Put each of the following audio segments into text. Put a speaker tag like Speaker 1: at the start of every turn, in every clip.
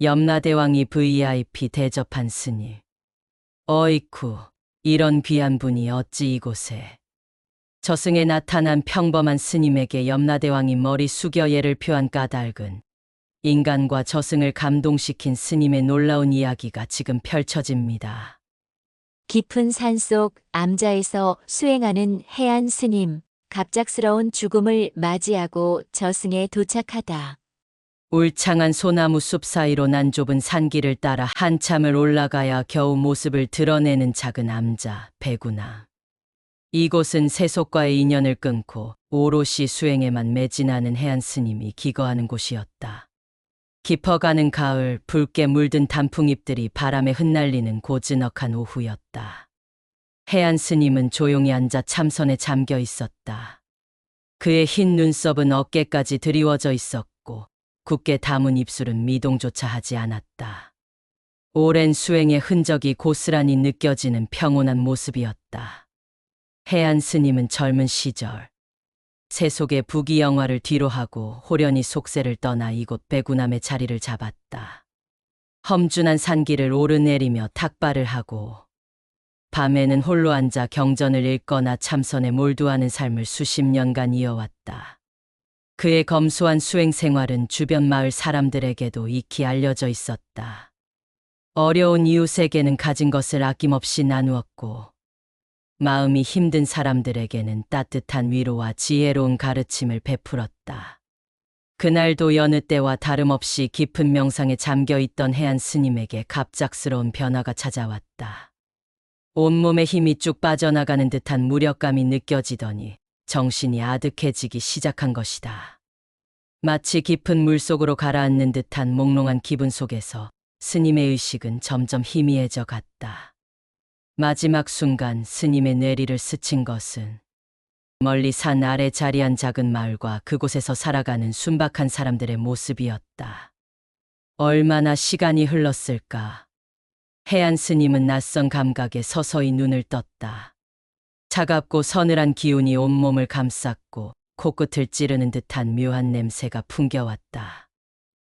Speaker 1: 염라대왕이 VIP 대접한 스님. 어이쿠, 이런 귀한 분이 어찌 이곳에. 저승에 나타난 평범한 스님에게 염라대왕이 머리 숙여 예를 표한 까닭은 인간과 저승을 감동시킨 스님의 놀라운 이야기가 지금 펼쳐집니다.
Speaker 2: 깊은 산속 암자에서 수행하는 해안 스님, 갑작스러운 죽음을 맞이하고 저승에 도착하다.
Speaker 1: 울창한 소나무 숲 사이로 난 좁은 산길을 따라 한참을 올라가야 겨우 모습을 드러내는 작은 암자, 배구나. 이곳은 세속과의 인연을 끊고 오롯이 수행에만 매진하는 해안 스님이 기거하는 곳이었다. 깊어가는 가을, 붉게 물든 단풍잎들이 바람에 흩날리는 고즈넉한 오후였다. 해안 스님은 조용히 앉아 참선에 잠겨 있었다. 그의 흰 눈썹은 어깨까지 드리워져 있었고 굳게 담은 입술은 미동조차 하지 않았다. 오랜 수행의 흔적이 고스란히 느껴지는 평온한 모습이었다. 해안 스님은 젊은 시절 세속의 부귀영화를 뒤로하고 호련히 속세를 떠나 이곳 배구남의 자리를 잡았다. 험준한 산길을 오르내리며 탁발을 하고 밤에는 홀로 앉아 경전을 읽거나 참선에 몰두하는 삶을 수십 년간 이어왔다. 그의 검소한 수행 생활은 주변 마을 사람들에게도 익히 알려져 있었다. 어려운 이웃에게는 가진 것을 아낌없이 나누었고, 마음이 힘든 사람들에게는 따뜻한 위로와 지혜로운 가르침을 베풀었다. 그날도 여느 때와 다름없이 깊은 명상에 잠겨 있던 해안 스님에게 갑작스러운 변화가 찾아왔다. 온몸에 힘이 쭉 빠져나가는 듯한 무력감이 느껴지더니 정신이 아득해지기 시작한 것이다. 마치 깊은 물 속으로 가라앉는 듯한 몽롱한 기분 속에서 스님의 의식은 점점 희미해져 갔다. 마지막 순간 스님의 뇌리를 스친 것은 멀리 산 아래 자리한 작은 마을과 그곳에서 살아가는 순박한 사람들의 모습이었다. 얼마나 시간이 흘렀을까. 해안 스님은 낯선 감각에 서서히 눈을 떴다. 차갑고 서늘한 기운이 온몸을 감쌌고 코끝을 찌르는 듯한 묘한 냄새가 풍겨왔다.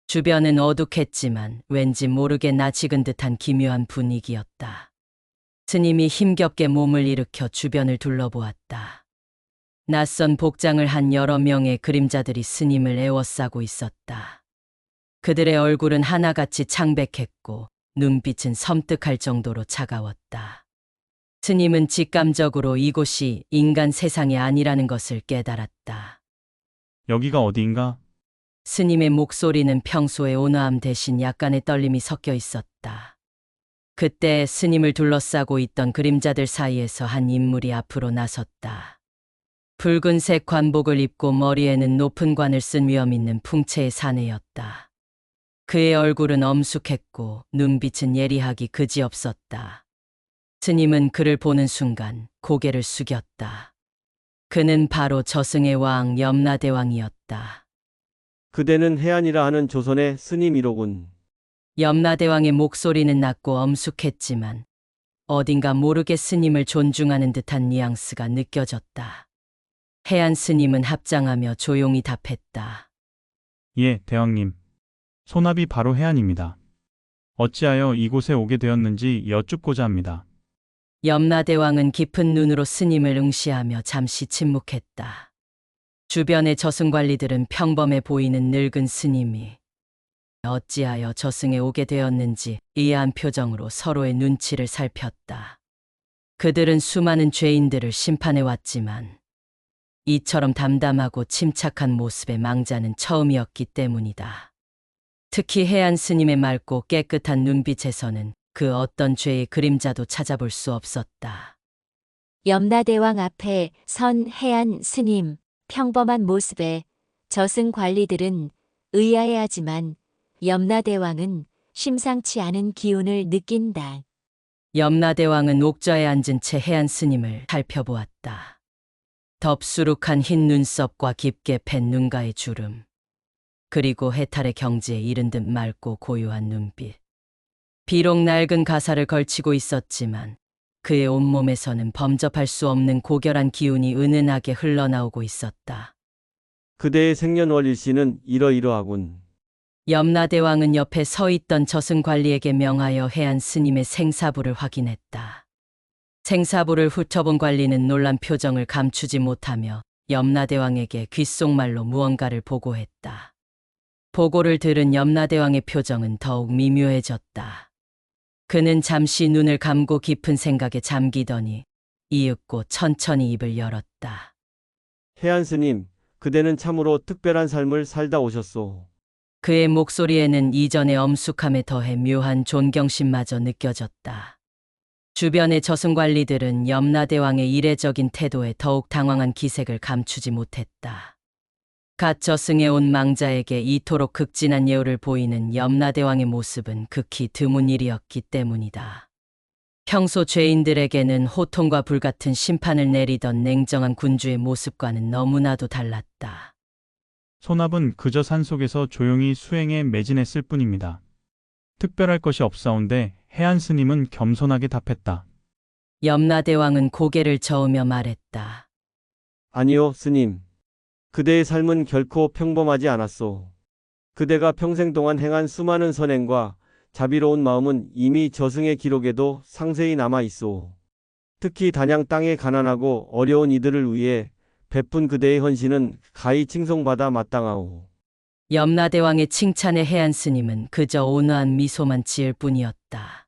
Speaker 1: 주변은 어둑했지만 왠지 모르게 나직은 듯한 기묘한 분위기였다. 스님이 힘겹게 몸을 일으켜 주변을 둘러보았다. 낯선 복장을 한 여러 명의 그림자들이 스님을 에워싸고 있었다. 그들의 얼굴은 하나같이 창백했고 눈빛은 섬뜩할 정도로 차가웠다. 스님은 직감적으로 이곳이 인간 세상이 아니라는 것을 깨달았다.
Speaker 3: 여기가 어디인가?
Speaker 1: 스님의 목소리는 평소의 온화함 대신 약간의 떨림이 섞여 있었다. 그때 스님을 둘러싸고 있던 그림자들 사이에서 한 인물이 앞으로 나섰다. 붉은색 관복을 입고 머리에는 높은 관을 쓴 위험 있는 풍채의 사내였다. 그의 얼굴은 엄숙했고 눈빛은 예리하기 그지없었다. 스님은 그를 보는 순간 고개를 숙였다. 그는 바로 저승의 왕 염라대왕이었다.
Speaker 4: 그대는 해안이라 하는 조선의 스님이로군.
Speaker 1: 염라대왕의 목소리는 낮고 엄숙했지만 어딘가 모르게 스님을 존중하는 듯한 뉘앙스가 느껴졌다. 해안 스님은 합장하며 조용히 답했다.
Speaker 3: 예, 대왕님. 소납이 바로 해안입니다. 어찌하여 이곳에 오게 되었는지 여쭙고자 합니다.
Speaker 1: 염라대왕은 깊은 눈으로 스님을 응시하며 잠시 침묵했다. 주변의 저승 관리들은 평범해 보이는 늙은 스님이 어찌하여 저승에 오게 되었는지 의아한 표정으로 서로의 눈치를 살폈다. 그들은 수많은 죄인들을 심판해 왔지만 이처럼 담담하고 침착한 모습의 망자는 처음이었기 때문이다. 특히 해안 스님의 맑고 깨끗한 눈빛에서는 그 어떤 죄의 그림자도 찾아볼 수 없었다.
Speaker 2: 염라대왕 앞에 선 해안 스님, 평범한 모습에 저승 관리들은 의아해하지만 염라대왕은 심상치 않은 기운을 느낀다.
Speaker 1: 염라대왕은 옥좌에 앉은 채 해안 스님을 살펴보았다. 덥수룩한 흰 눈썹과 깊게 팬 눈가의 주름, 그리고 해탈의 경지에 이른 듯 맑고 고요한 눈빛. 비록 낡은 가사를 걸치고 있었지만 그의 온몸에서는 범접할 수 없는 고결한 기운이 은은하게 흘러나오고 있었다.
Speaker 4: 그대의 생년월일씨는 이러이러하군.
Speaker 1: 염라대왕은 옆에 서 있던 저승 관리에게 명하여 해안 스님의 생사부를 확인했다. 생사부를 훑어본 관리는 놀란 표정을 감추지 못하며 염라대왕에게 귓속말로 무언가를 보고했다. 보고를 들은 염라대왕의 표정은 더욱 미묘해졌다. 그는 잠시 눈을 감고 깊은 생각에 잠기더니 이윽고 천천히 입을 열었다.
Speaker 4: 해안 스님, 그대는 참으로 특별한 삶을 살다 오셨소.
Speaker 1: 그의 목소리에는 이전의 엄숙함에 더해 묘한 존경심마저 느껴졌다. 주변의 저승관리들은 염라대왕의 이례적인 태도에 더욱 당황한 기색을 감추지 못했다. 갓 저승에 온 망자에게 이토록 극진한 예우를 보이는 염라대왕의 모습은 극히 드문 일이었기 때문이다. 평소 죄인들에게는 호통과 불같은 심판을 내리던 냉정한 군주의 모습과는 너무나도 달랐다.
Speaker 3: 소납은 그저 산속에서 조용히 수행에 매진했을 뿐입니다. 특별할 것이 없사온데 해안 스님은 겸손하게 답했다.
Speaker 1: 염라대왕은 고개를 저으며 말했다.
Speaker 4: 아니요, 스님. 그대의 삶은 결코 평범하지 않았소. 그대가 평생 동안 행한 수많은 선행과 자비로운 마음은 이미 저승의 기록에도 상세히 남아 있소. 특히 단양 땅의 가난하고 어려운 이들을 위해 베푼 그대의 헌신은 가히 칭송받아 마땅하오.
Speaker 1: 염라대왕의 칭찬에 해안 스님은 그저 온화한 미소만 지을 뿐이었다.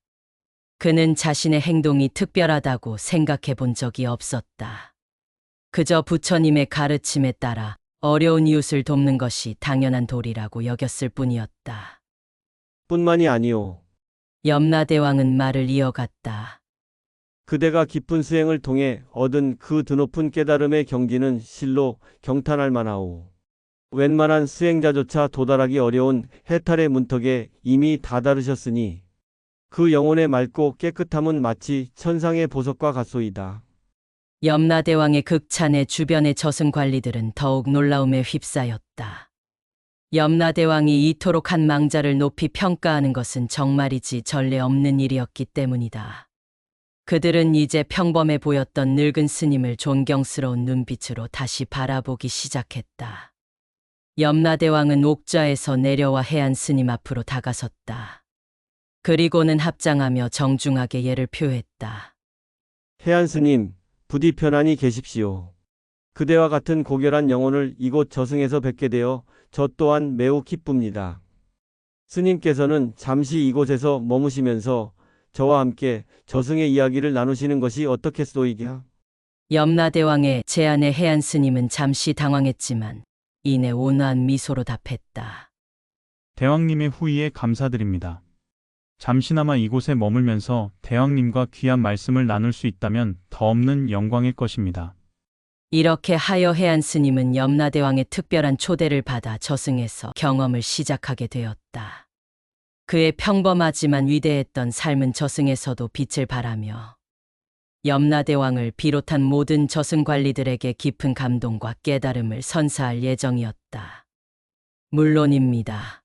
Speaker 1: 그는 자신의 행동이 특별하다고 생각해 본 적이 없었다. 그저 부처님의 가르침에 따라 어려운 이웃을 돕는 것이 당연한 도리라고 여겼을 뿐이었다.
Speaker 4: 뿐만이 아니오.
Speaker 1: 염라대왕은 말을 이어갔다.
Speaker 4: 그대가 깊은 수행을 통해 얻은 그 드높은 깨달음의 경지는 실로 경탄할 만하오. 웬만한 수행자조차 도달하기 어려운 해탈의 문턱에 이미 다다르셨으니 그 영혼의 맑고 깨끗함은 마치 천상의 보석과 같소이다.
Speaker 1: 염라대왕의 극찬에 주변의 저승 관리들은 더욱 놀라움에 휩싸였다. 염라대왕이 이토록 한 망자를 높이 평가하는 것은 정말이지 전례 없는 일이었기 때문이다. 그들은 이제 평범해 보였던 늙은 스님을 존경스러운 눈빛으로 다시 바라보기 시작했다. 염라대왕은 옥좌에서 내려와 해안 스님 앞으로 다가섰다. 그리고는 합장하며 정중하게 예를 표했다.
Speaker 4: 해안 스님, 부디 편안히 계십시오. 그대와 같은 고결한 영혼을 이곳 저승에서 뵙게 되어 저 또한 매우 기쁩니다. 스님께서는 잠시 이곳에서 머무시면서 저와 함께 저승의 이야기를 나누시는 것이 어떻겠소이냐?
Speaker 1: 염라대왕의 제안에 해안 스님은 잠시 당황했지만 이내 온화한 미소로 답했다.
Speaker 3: 대왕님의 후의에 감사드립니다. 잠시나마 이곳에 머물면서 대왕님과 귀한 말씀을 나눌 수 있다면 더 없는 영광일 것입니다.
Speaker 1: 이렇게 하여 해안 스님은 염라대왕의 특별한 초대를 받아 저승에서 경험을 시작하게 되었다. 그의 평범하지만 위대했던 삶은 저승에서도 빛을 발하며 염라대왕을 비롯한 모든 저승 관리들에게 깊은 감동과 깨달음을 선사할 예정이었다. 물론입니다.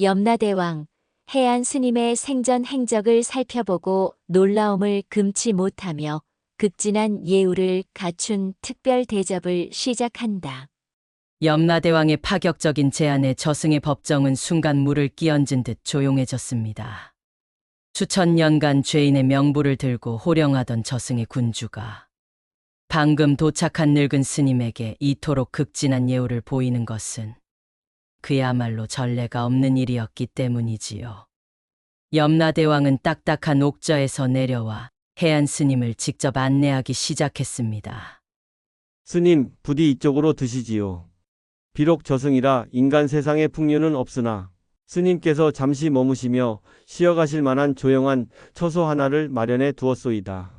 Speaker 2: 염라대왕, 해안 스님의 생전 행적을 살펴보고 놀라움을 금치 못하며 극진한 예우를 갖춘 특별 대접을 시작한다.
Speaker 1: 염라대왕의 파격적인 제안에 저승의 법정은 순간 물을 끼얹은 듯 조용해졌습니다. 수천 년간 죄인의 명부를 들고 호령하던 저승의 군주가 방금 도착한 늙은 스님에게 이토록 극진한 예우를 보이는 것은 그야말로 전례가 없는 일이었기 때문이지요. 염라대왕은 딱딱한 옥좌에서 내려와 해안 스님을 직접 안내하기 시작했습니다.
Speaker 4: 스님, 부디 이쪽으로 드시지요. 비록 저승이라 인간 세상의 풍류는 없으나 스님께서 잠시 머무시며 쉬어가실 만한 조용한 처소 하나를 마련해 두었소이다.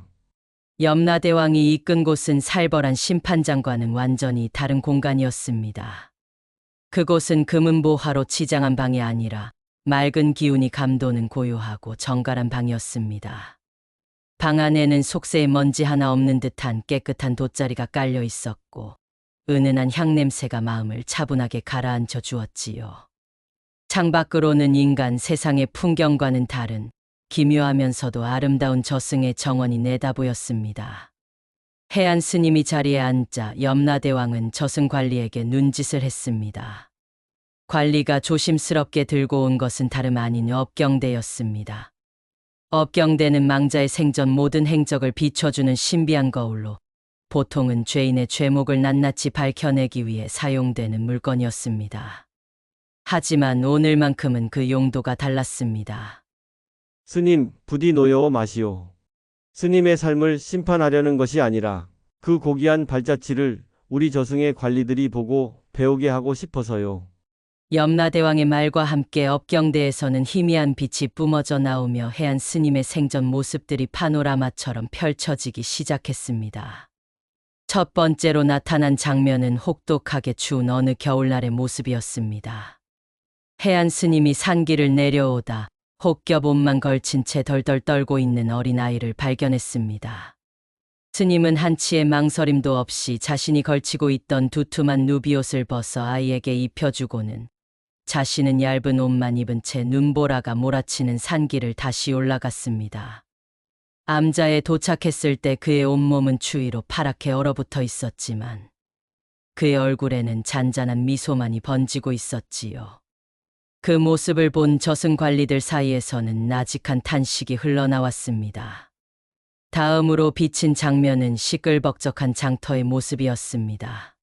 Speaker 1: 염라대왕이 이끈 곳은 살벌한 심판장과는 완전히 다른 공간이었습니다. 그곳은 금은보화로 치장한 방이 아니라 맑은 기운이 감도는 고요하고 정갈한 방이었습니다. 방 안에는 속세에 먼지 하나 없는 듯한 깨끗한 돗자리가 깔려 있었고 은은한 향냄새가 마음을 차분하게 가라앉혀 주었지요. 창밖으로는 인간 세상의 풍경과는 다른 기묘하면서도 아름다운 저승의 정원이 내다보였습니다. 해안 스님이 자리에 앉자 염라대왕은 저승 관리에게 눈짓을 했습니다. 관리가 조심스럽게 들고 온 것은 다름 아닌 업경대였습니다. 업경대는 망자의 생전 모든 행적을 비춰주는 신비한 거울로 보통은 죄인의 죄목을 낱낱이 밝혀내기 위해 사용되는 물건이었습니다. 하지만 오늘만큼은 그 용도가 달랐습니다.
Speaker 4: 스님, 부디 노여워 마시오. 스님의 삶을 심판하려는 것이 아니라 그 고귀한 발자취를 우리 저승의 관리들이 보고 배우게 하고 싶어서요.
Speaker 1: 염라대왕의 말과 함께 업경대에서는 희미한 빛이 뿜어져 나오며 해안 스님의 생전 모습들이 파노라마처럼 펼쳐지기 시작했습니다. 첫 번째로 나타난 장면은 혹독하게 추운 어느 겨울날의 모습이었습니다. 해안 스님이 산길을 내려오다 혹겹 옷만 걸친 채 덜덜 떨고 있는 어린아이를 발견했습니다. 스님은 한치의 망설임도 없이 자신이 걸치고 있던 두툼한 누비옷을 벗어 아이에게 입혀주고는 자신은 얇은 옷만 입은 채 눈보라가 몰아치는 산길을 다시 올라갔습니다. 암자에 도착했을 때 그의 온몸은 추위로 파랗게 얼어붙어 있었지만 그의 얼굴에는 잔잔한 미소만이 번지고 있었지요. 그 모습을 본 저승 관리들 사이에서는 나직한 탄식이 흘러나왔습니다. 다음으로 비친 장면은 시끌벅적한 장터의 모습이었습니다.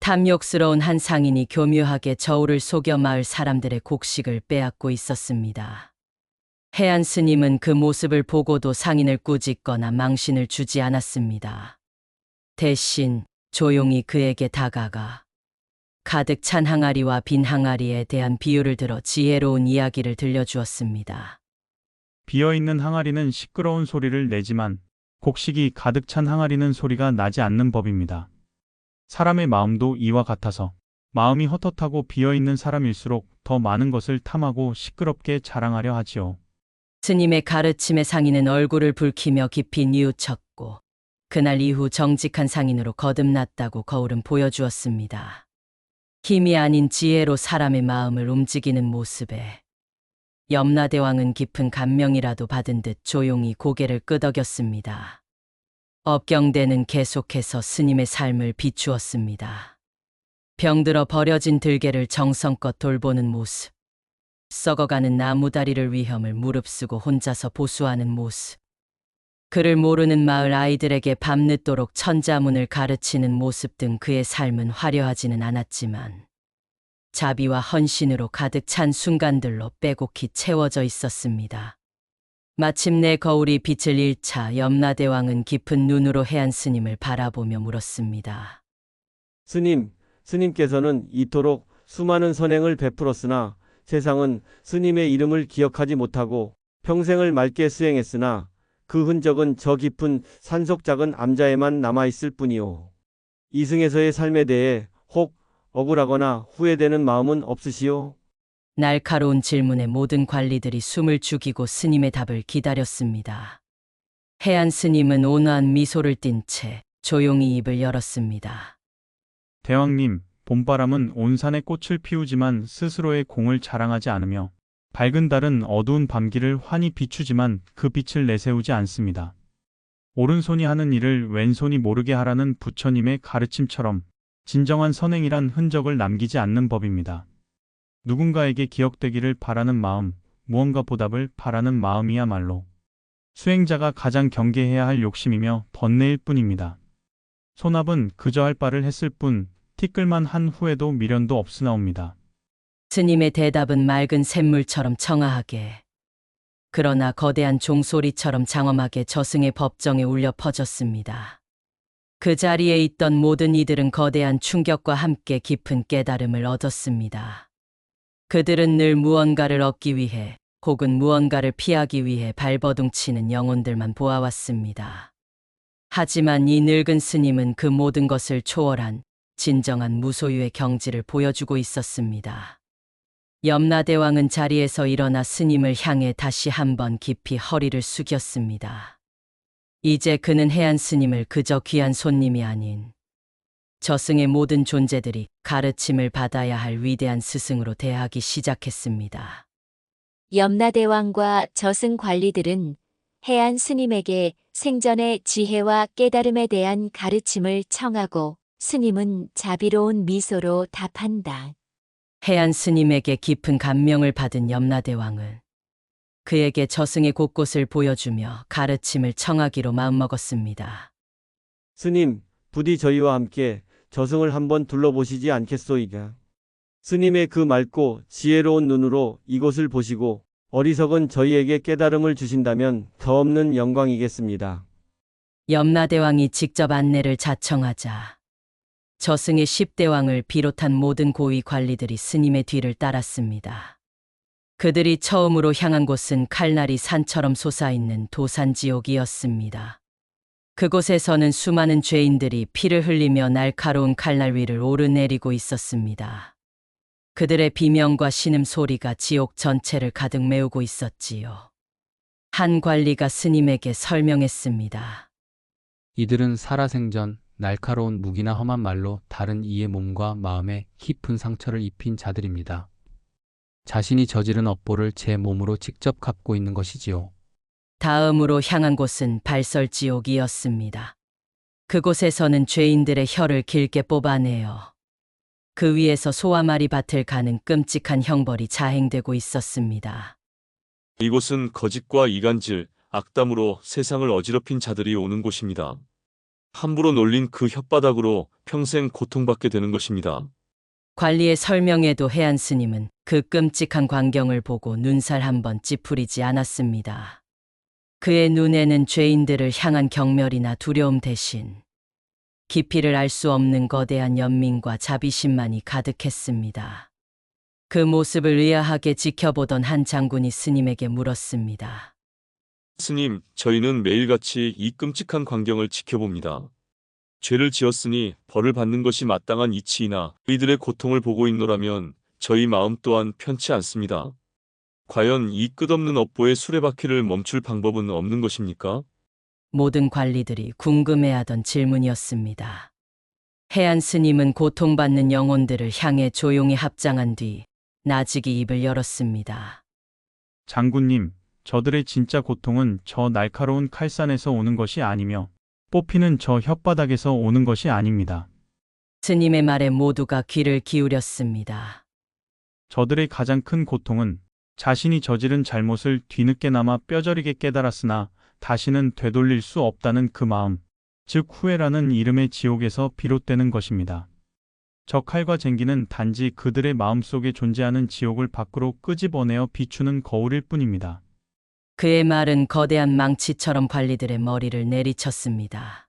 Speaker 1: 탐욕스러운 한 상인이 교묘하게 저울을 속여 마을 사람들의 곡식을 빼앗고 있었습니다. 해안 스님은 그 모습을 보고도 상인을 꾸짖거나 망신을 주지 않았습니다. 대신 조용히 그에게 다가가 가득 찬 항아리와 빈 항아리에 대한 비유를 들어 지혜로운 이야기를 들려주었습니다.
Speaker 3: 비어있는 항아리는 시끄러운 소리를 내지만 곡식이 가득 찬 항아리는 소리가 나지 않는 법입니다. 사람의 마음도 이와 같아서 마음이 헛헛하고 비어있는 사람일수록 더 많은 것을 탐하고 시끄럽게 자랑하려 하지요.
Speaker 1: 스님의 가르침에 상인은 얼굴을 붉히며 깊이 뉘우쳤고 그날 이후 정직한 상인으로 거듭났다고 거울은 보여주었습니다. 힘이 아닌 지혜로 사람의 마음을 움직이는 모습에 염라대왕은 깊은 감명이라도 받은 듯 조용히 고개를 끄덕였습니다. 업경대는 계속해서 스님의 삶을 비추었습니다. 병들어 버려진 들개를 정성껏 돌보는 모습, 썩어가는 나무다리를 위험을 무릅쓰고 혼자서 보수하는 모습, 그를 모르는 마을 아이들에게 밤늦도록 천자문을 가르치는 모습 등 그의 삶은 화려하지는 않았지만 자비와 헌신으로 가득 찬 순간들로 빼곡히 채워져 있었습니다. 마침내 거울이 빛을 잃자 염라대왕은 깊은 눈으로 해안 스님을 바라보며 물었습니다.
Speaker 4: 스님, 스님께서는 이토록 수많은 선행을 베풀었으나 세상은 스님의 이름을 기억하지 못하고 평생을 맑게 수행했으나 그 흔적은 저 깊은 산속 작은 암자에만 남아있을 뿐이오. 이승에서의 삶에 대해 혹 억울하거나 후회되는 마음은 없으시오?
Speaker 1: 날카로운 질문에 모든 관리들이 숨을 죽이고 스님의 답을 기다렸습니다. 해안 스님은 온화한 미소를 띤 채 조용히 입을 열었습니다.
Speaker 3: 대왕님, 봄바람은 온 산에 꽃을 피우지만 스스로의 공을 자랑하지 않으며 밝은 달은 어두운 밤길을 환히 비추지만 그 빛을 내세우지 않습니다. 오른손이 하는 일을 왼손이 모르게 하라는 부처님의 가르침처럼 진정한 선행이란 흔적을 남기지 않는 법입니다. 누군가에게 기억되기를 바라는 마음, 무언가 보답을 바라는 마음이야말로 수행자가 가장 경계해야 할 욕심이며 번뇌일 뿐입니다. 손압은 그저 할 바를 했을 뿐 티끌만 한 후에도 미련도 없으나옵니다.
Speaker 1: 스님의 대답은 맑은 샘물처럼 청아하게 그러나 거대한 종소리처럼 장엄하게 저승의 법정에 울려 퍼졌습니다. 그 자리에 있던 모든 이들은 거대한 충격과 함께 깊은 깨달음을 얻었습니다. 그들은 늘 무언가를 얻기 위해 혹은 무언가를 피하기 위해 발버둥 치는 영혼들만 보아왔습니다. 하지만 이 늙은 스님은 그 모든 것을 초월한 진정한 무소유의 경지를 보여주고 있었습니다. 염라대왕은 자리에서 일어나 스님을 향해 다시 한번 깊이 허리를 숙였습니다. 이제 그는 해안 스님을 그저 귀한 손님이 아닌 저승의 모든 존재들이 가르침을 받아야 할 위대한 스승으로 대하기 시작했습니다.
Speaker 2: 염라대왕과 저승 관리들은 해안 스님에게 생전의 지혜와 깨달음에 대한 가르침을 청하고 스님은 자비로운 미소로 답한다.
Speaker 1: 해안 스님에게 깊은 감명을 받은 염라대왕은 그에게 저승의 곳곳을 보여주며 가르침을 청하기로 마음먹었습니다.
Speaker 4: 스님, 부디 저희와 함께 저승을 한번 둘러보시지 않겠소이까? 스님의 그 맑고 지혜로운 눈으로 이곳을 보시고 어리석은 저희에게 깨달음을 주신다면 더 없는 영광이겠습니다.
Speaker 1: 염라대왕이 직접 안내를 자청하자 저승의 십대왕을 비롯한 모든 고위 관리들이 스님의 뒤를 따랐습니다. 그들이 처음으로 향한 곳은 칼날이 산처럼 솟아있는 도산지옥이었습니다. 그곳에서는 수많은 죄인들이 피를 흘리며 날카로운 칼날 위를 오르내리고 있었습니다. 그들의 비명과 신음 소리가 지옥 전체를 가득 메우고 있었지요. 한 관리가 스님에게 설명했습니다.
Speaker 5: 이들은 살아생전 날카로운 무기나 험한 말로 다른 이의 몸과 마음에 깊은 상처를 입힌 자들입니다. 자신이 저지른 업보를 제 몸으로 직접 갚고 있는 것이지요.
Speaker 1: 다음으로 향한 곳은 발설지옥이었습니다. 그곳에서는 죄인들의 혀를 길게 뽑아내어 그 위에서 소아마리 밭을 가는 끔찍한 형벌이 자행되고 있었습니다.
Speaker 6: 이곳은 거짓과 이간질, 악담으로 세상을 어지럽힌 자들이 오는 곳입니다. 함부로 놀린 그 혓바닥으로 평생 고통받게 되는 것입니다.
Speaker 1: 관리의 설명에도 해안 스님은 그 끔찍한 광경을 보고 눈살 한번 찌푸리지 않았습니다. 그의 눈에는 죄인들을 향한 경멸이나 두려움 대신 깊이를 알 수 없는 거대한 연민과 자비심만이 가득했습니다. 그 모습을 의아하게 지켜보던 한 장군이 스님에게 물었습니다.
Speaker 6: 스님, 저희는 매일같이 이 끔찍한 광경을 지켜봅니다. 죄를 지었으니 벌을 받는 것이 마땅한 이치이나 이들의 고통을 보고 있노라면 저희 마음 또한 편치 않습니다. 과연 이 끝없는 업보의 수레바퀴를 멈출 방법은 없는 것입니까?
Speaker 1: 모든 관리들이 궁금해하던 질문이었습니다. 해안 스님은 고통받는 영혼들을 향해 조용히 합장한 뒤 나직이 입을 열었습니다.
Speaker 3: 장군님, 저들의 진짜 고통은 저 날카로운 칼산에서 오는 것이 아니며 뽑히는 저 혓바닥에서 오는 것이 아닙니다.
Speaker 1: 스님의 말에 모두가 귀를 기울였습니다.
Speaker 3: 저들의 가장 큰 고통은 자신이 저지른 잘못을 뒤늦게나마 뼈저리게 깨달았으나 다시는 되돌릴 수 없다는 그 마음, 즉 후회라는 이름의 지옥에서 비롯되는 것입니다. 저 칼과 쟁기는 단지 그들의 마음속에 존재하는 지옥을 밖으로 끄집어내어 비추는 거울일 뿐입니다.
Speaker 1: 그의 말은 거대한 망치처럼 관리들의 머리를 내리쳤습니다.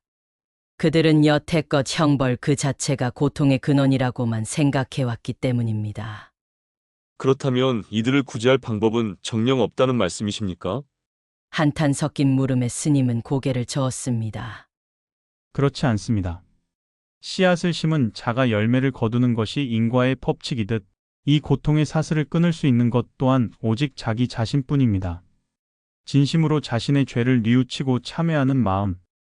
Speaker 1: 그들은 여태껏 형벌 그 자체가 고통의 근원이라고만 생각해왔기 때문입니다.
Speaker 6: 그렇다면 이들을 구제할 방법은 정령 없다는 말씀이십니까?
Speaker 1: 한탄 섞인 물음에 스님은 고개를 저었습니다.
Speaker 3: 그렇지 않습니다. 씨앗을 심은 자가 열매를 거두는 것이 인과의 법칙이듯 이 고통의 사슬을 끊을 수 있는 것 또한 오직 자기 자신뿐입니다. 진심으로 자신의 죄를 뉘우치고 참회하는 마음,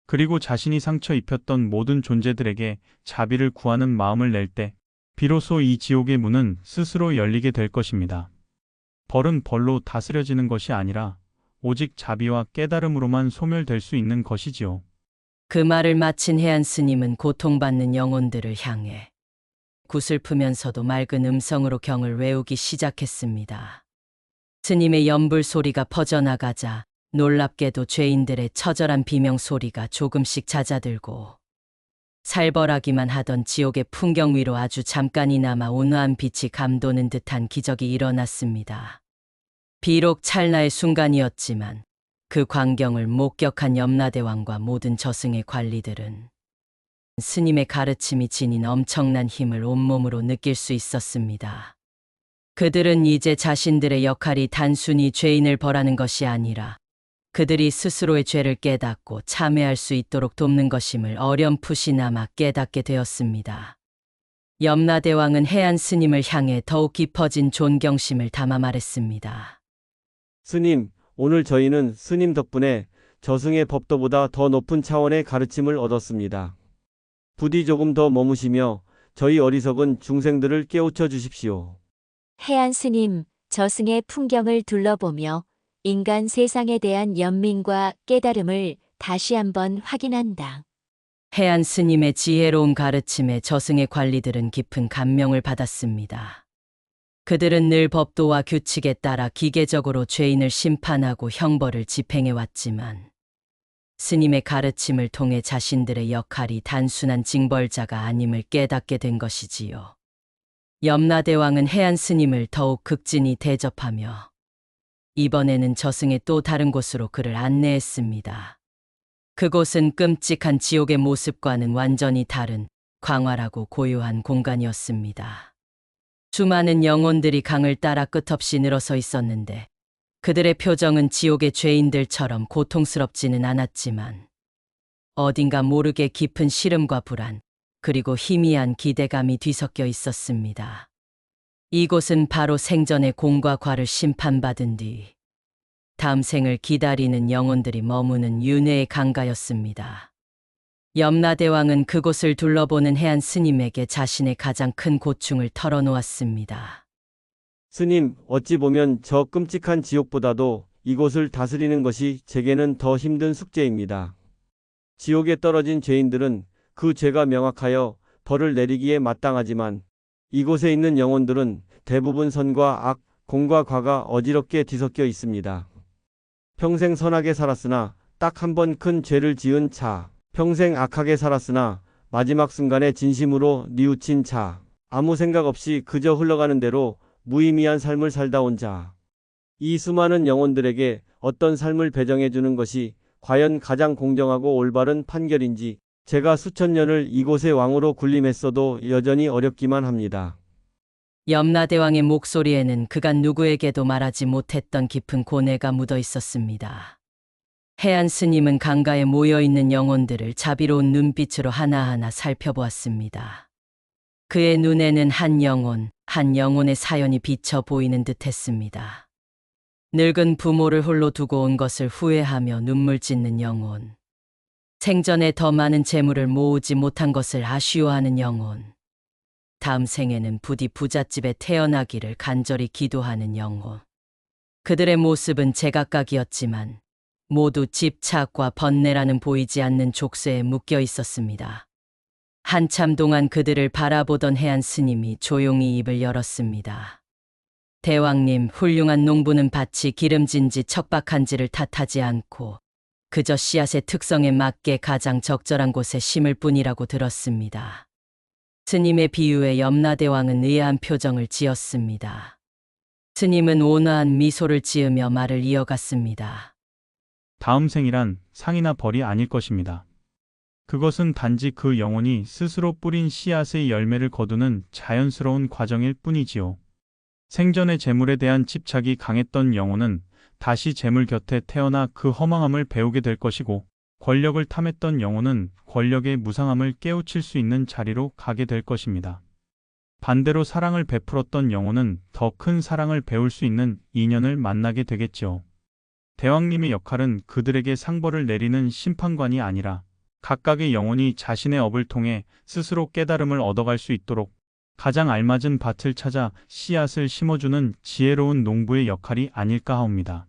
Speaker 3: 그리고 자신이 상처 입혔던 모든 존재들에게 자비를 구하는 마음을 낼 때, 비로소 이 지옥의 문은 스스로 열리게 될 것입니다. 벌은 벌로 다스려지는 것이 아니라 오직 자비와 깨달음으로만 소멸될 수 있는 것이지요.
Speaker 1: 그 말을 마친 해안 스님은 고통받는 영혼들을 향해 구슬프면서도 맑은 음성으로 경을 외우기 시작했습니다. 스님의 연불 소리가 퍼져나가자 놀랍게도 죄인들의 처절한 비명 소리가 조금씩 잦아들고 살벌하기만 하던 지옥의 풍경 위로 아주 잠깐이나마 온화한 빛이 감도는 듯한 기적이 일어났습니다. 비록 찰나의 순간이었지만 그 광경을 목격한 염라대왕과 모든 저승의 관리들은 스님의 가르침이 지닌 엄청난 힘을 온몸으로 느낄 수 있었습니다. 그들은 이제 자신들의 역할이 단순히 죄인을 벌하는 것이 아니라 그들이 스스로의 죄를 깨닫고 참회할 수 있도록 돕는 것임을 어렴풋이나마 깨닫게 되었습니다. 염라대왕은 해안 스님을 향해 더욱 깊어진 존경심을 담아 말했습니다.
Speaker 4: 스님, 오늘 저희는 스님 덕분에 저승의 법도보다 더 높은 차원의 가르침을 얻었습니다. 부디 조금 더 머무시며 저희 어리석은 중생들을 깨우쳐 주십시오.
Speaker 2: 해안 스님, 저승의 풍경을 둘러보며 인간 세상에 대한 연민과 깨달음을 다시 한번 확인한다.
Speaker 1: 해안 스님의 지혜로운 가르침에 저승의 관리들은 깊은 감명을 받았습니다. 그들은 늘 법도와 규칙에 따라 기계적으로 죄인을 심판하고 형벌을 집행해 왔지만 스님의 가르침을 통해 자신들의 역할이 단순한 징벌자가 아님을 깨닫게 된 것이지요. 염라대왕은 해안 스님을 더욱 극진히 대접하며 이번에는 저승의 또 다른 곳으로 그를 안내했습니다. 그곳은 끔찍한 지옥의 모습과는 완전히 다른 광활하고 고요한 공간이었습니다. 수많은 영혼들이 강을 따라 끝없이 늘어서 있었는데 그들의 표정은 지옥의 죄인들처럼 고통스럽지는 않았지만 어딘가 모르게 깊은 시름과 불안 그리고 희미한 기대감이 뒤섞여 있었습니다. 이곳은 바로 생전의 공과 과를 심판받은 뒤 다음 생을 기다리는 영혼들이 머무는 윤회의 강가였습니다. 염라대왕은 그곳을 둘러보는 해안 스님에게 자신의 가장 큰 고충을 털어놓았습니다.
Speaker 4: 스님, 어찌 보면 저 끔찍한 지옥보다도 이곳을 다스리는 것이 제게는 더 힘든 숙제입니다. 지옥에 떨어진 죄인들은 그 죄가 명확하여 벌을 내리기에 마땅하지만 이곳에 있는 영혼들은 대부분 선과 악, 공과 과가 어지럽게 뒤섞여 있습니다. 평생 선하게 살았으나 딱 한 번 큰 죄를 지은 자, 평생 악하게 살았으나 마지막 순간에 진심으로 뉘우친 자, 아무 생각 없이 그저 흘러가는 대로 무의미한 삶을 살다 온 자. 이 수많은 영혼들에게 어떤 삶을 배정해 주는 것이 과연 가장 공정하고 올바른 판결인지 제가 수천 년을 이곳의 왕으로 군림했어도 여전히 어렵기만 합니다.
Speaker 1: 염라대왕의 목소리에는 그간 누구에게도 말하지 못했던 깊은 고뇌가 묻어 있었습니다. 해안 스님은 강가에 모여 있는 영혼들을 자비로운 눈빛으로 하나하나 살펴보았습니다. 그의 눈에는 한 영혼, 한 영혼의 사연이 비쳐 보이는 듯 했습니다. 늙은 부모를 홀로 두고 온 것을 후회하며 눈물 짓는 영혼. 생전에 더 많은 재물을 모으지 못한 것을 아쉬워하는 영혼. 다음 생에는 부디 부잣집에 태어나기를 간절히 기도하는 영혼. 그들의 모습은 제각각이었지만 모두 집착과 번뇌라는 보이지 않는 족쇄에 묶여 있었습니다. 한참 동안 그들을 바라보던 해안 스님이 조용히 입을 열었습니다. 대왕님, 훌륭한 농부는 밭이 기름진지 척박한지를 탓하지 않고 그저 씨앗의 특성에 맞게 가장 적절한 곳에 심을 뿐이라고 들었습니다. 스님의 비유에 염라대왕은 의아한 표정을 지었습니다. 스님은 온화한 미소를 지으며 말을 이어갔습니다.
Speaker 3: 다음 생이란 상이나 벌이 아닐 것입니다. 그것은 단지 그 영혼이 스스로 뿌린 씨앗의 열매를 거두는 자연스러운 과정일 뿐이지요. 생전의 재물에 대한 집착이 강했던 영혼은 다시 재물 곁에 태어나 그 허망함을 배우게 될 것이고, 권력을 탐했던 영혼은 권력의 무상함을 깨우칠 수 있는 자리로 가게 될 것입니다. 반대로 사랑을 베풀었던 영혼은 더 큰 사랑을 배울 수 있는 인연을 만나게 되겠지요. 대왕님의 역할은 그들에게 상벌을 내리는 심판관이 아니라 각각의 영혼이 자신의 업을 통해 스스로 깨달음을 얻어갈 수 있도록 가장 알맞은 밭을 찾아 씨앗을 심어주는 지혜로운 농부의 역할이 아닐까 하옵니다.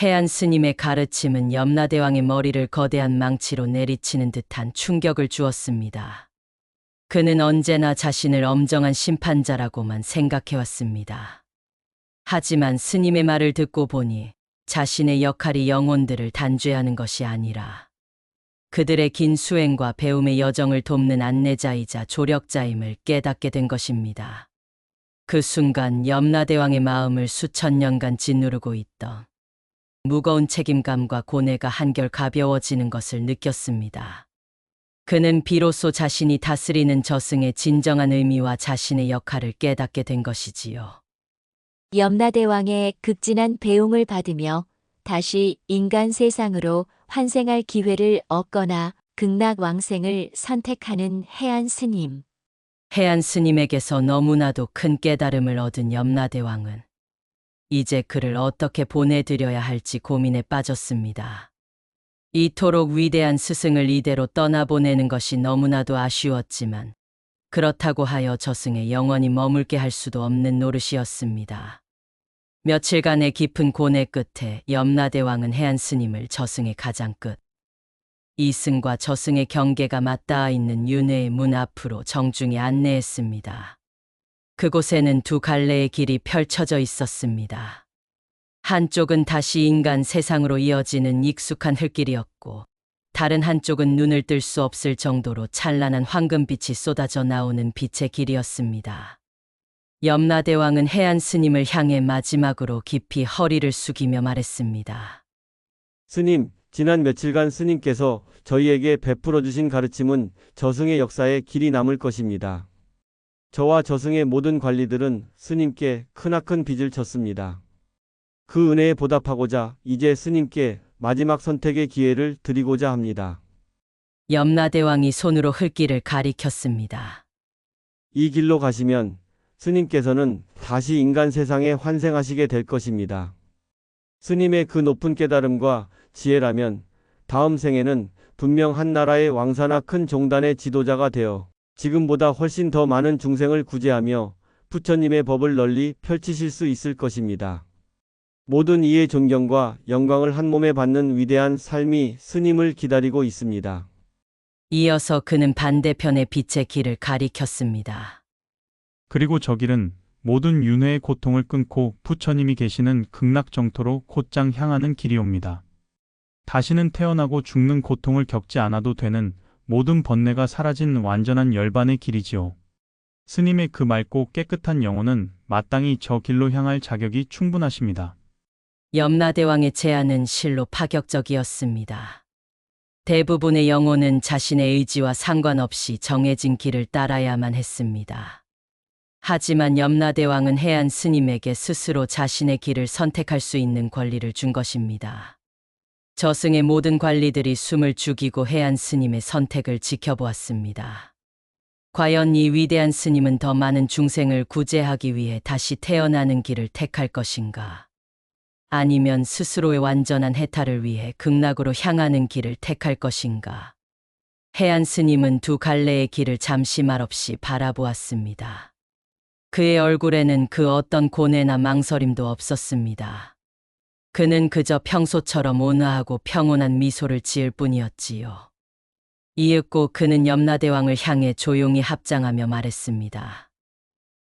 Speaker 1: 해안 스님의 가르침은 염라대왕의 머리를 거대한 망치로 내리치는 듯한 충격을 주었습니다. 그는 언제나 자신을 엄정한 심판자라고만 생각해왔습니다. 하지만 스님의 말을 듣고 보니 자신의 역할이 영혼들을 단죄하는 것이 아니라 그들의 긴 수행과 배움의 여정을 돕는 안내자이자 조력자임을 깨닫게 된 것입니다. 그 순간 염라대왕의 마음을 수천 년간 짓누르고 있던 무거운 책임감과 고뇌가 한결 가벼워지는 것을 느꼈습니다. 그는 비로소 자신이 다스리는 저승의 진정한 의미와 자신의 역할을 깨닫게 된 것이지요.
Speaker 2: 염라대왕의 극진한 배웅을 받으며 다시 인간 세상으로 환생할 기회를 얻거나 극락왕생을 선택하는 해안 스님.
Speaker 1: 해안 스님에게서 너무나도 큰 깨달음을 얻은 염라대왕은 이제 그를 어떻게 보내드려야 할지 고민에 빠졌습니다. 이토록 위대한 스승을 이대로 떠나보내는 것이 너무나도 아쉬웠지만 그렇다고 하여 저승에 영원히 머물게 할 수도 없는 노릇이었습니다. 며칠간의 깊은 고뇌 끝에 염라대왕은 해안 스님을 저승의 가장 끝 이승과 저승의 경계가 맞닿아 있는 윤회의 문 앞으로 정중히 안내했습니다. 그곳에는 두 갈래의 길이 펼쳐져 있었습니다. 한쪽은 다시 인간 세상으로 이어지는 익숙한 흙길이었고, 다른 한쪽은 눈을 뜰 수 없을 정도로 찬란한 황금빛이 쏟아져 나오는 빛의 길이었습니다. 염라대왕은 해안 스님을 향해 마지막으로 깊이 허리를 숙이며 말했습니다.
Speaker 4: 스님, 지난 며칠간 스님께서 저희에게 베풀어 주신 가르침은 저승의 역사에 길이 남을 것입니다. 저와 저승의 모든 관리들은 스님께 크나큰 빚을 졌습니다. 그 은혜에 보답하고자 이제 스님께 마지막 선택의 기회를 드리고자 합니다.
Speaker 1: 염라대왕이 손으로 흙길을 가리켰습니다.
Speaker 4: 이 길로 가시면 스님께서는 다시 인간 세상에 환생하시게 될 것입니다. 스님의 그 높은 깨달음과 지혜라면 다음 생에는 분명 한 나라의 왕사나 큰 종단의 지도자가 되어 지금보다 훨씬 더 많은 중생을 구제하며 부처님의 법을 널리 펼치실 수 있을 것입니다. 모든 이의 존경과 영광을 한 몸에 받는 위대한 삶이 스님을 기다리고 있습니다.
Speaker 1: 이어서 그는 반대편의 빛의 길을 가리켰습니다.
Speaker 3: 그리고 저 길은 모든 윤회의 고통을 끊고 부처님이 계시는 극락정토로 곧장 향하는 길이옵니다. 다시는 태어나고 죽는 고통을 겪지 않아도 되는 모든 번뇌가 사라진 완전한 열반의 길이지요. 스님의 그 맑고 깨끗한 영혼은 마땅히 저 길로 향할 자격이 충분하십니다.
Speaker 1: 염라대왕의 제안은 실로 파격적이었습니다. 대부분의 영혼은 자신의 의지와 상관없이 정해진 길을 따라야만 했습니다. 하지만 염라대왕은 해안 스님에게 스스로 자신의 길을 선택할 수 있는 권리를 준 것입니다. 저승의 모든 관리들이 숨을 죽이고 해안 스님의 선택을 지켜보았습니다. 과연 이 위대한 스님은 더 많은 중생을 구제하기 위해 다시 태어나는 길을 택할 것인가? 아니면 스스로의 완전한 해탈을 위해 극락으로 향하는 길을 택할 것인가? 해안 스님은 두 갈래의 길을 잠시 말없이 바라보았습니다. 그의 얼굴에는 그 어떤 고뇌나 망설임도 없었습니다. 그는 그저 평소처럼 온화하고 평온한 미소를 지을 뿐이었지요. 이윽고 그는 염라대왕을 향해 조용히 합장하며 말했습니다.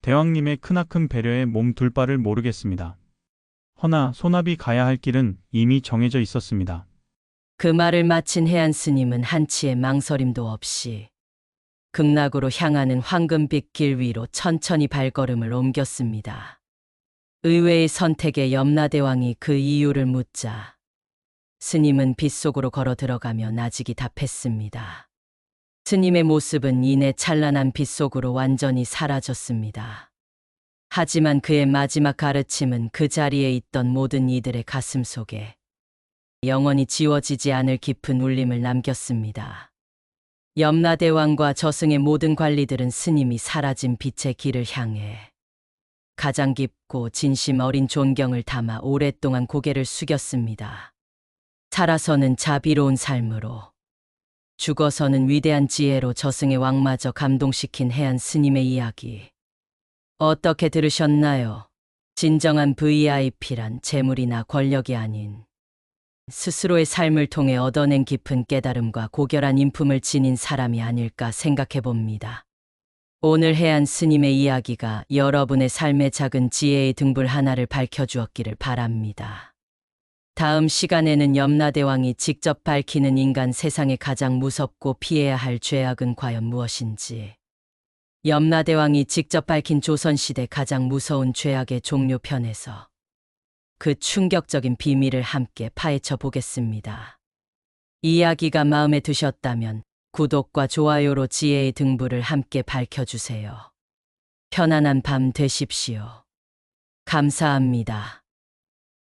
Speaker 3: 대왕님의 크나큰 배려에 몸 둘 바를 모르겠습니다. 허나 소납이 가야 할 길은 이미 정해져 있었습니다.
Speaker 1: 그 말을 마친 해안 스님은 한치의 망설임도 없이 극락으로 향하는 황금빛 길 위로 천천히 발걸음을 옮겼습니다. 의외의 선택에 염라대왕이 그 이유를 묻자 스님은 빗속으로 걸어 들어가며 나직이 답했습니다. 스님의 모습은 이내 찬란한 빛속으로 완전히 사라졌습니다. 하지만 그의 마지막 가르침은 그 자리에 있던 모든 이들의 가슴 속에 영원히 지워지지 않을 깊은 울림을 남겼습니다. 염라대왕과 저승의 모든 관리들은 스님이 사라진 빛의 길을 향해 가장 깊고 진심 어린 존경을 담아 오랫동안 고개를 숙였습니다. 살아서는 자비로운 삶으로, 죽어서는 위대한 지혜로 저승의 왕마저 감동시킨 해안 스님의 이야기. 어떻게 들으셨나요? 진정한 VIP란 재물이나 권력이 아닌 스스로의 삶을 통해 얻어낸 깊은 깨달음과 고결한 인품을 지닌 사람이 아닐까 생각해 봅니다. 오늘 해안 스님의 이야기가 여러분의 삶의 작은 지혜의 등불 하나를 밝혀주었기를 바랍니다. 다음 시간에는 염라대왕이 직접 밝히는 인간 세상의 가장 무섭고 피해야 할 죄악은 과연 무엇인지, 염라대왕이 직접 밝힌 조선시대 가장 무서운 죄악의 종료 편에서 그 충격적인 비밀을 함께 파헤쳐 보겠습니다. 이야기가 마음에 드셨다면 구독과 좋아요로 지혜의 등불을 함께 밝혀주세요. 편안한 밤 되십시오. 감사합니다.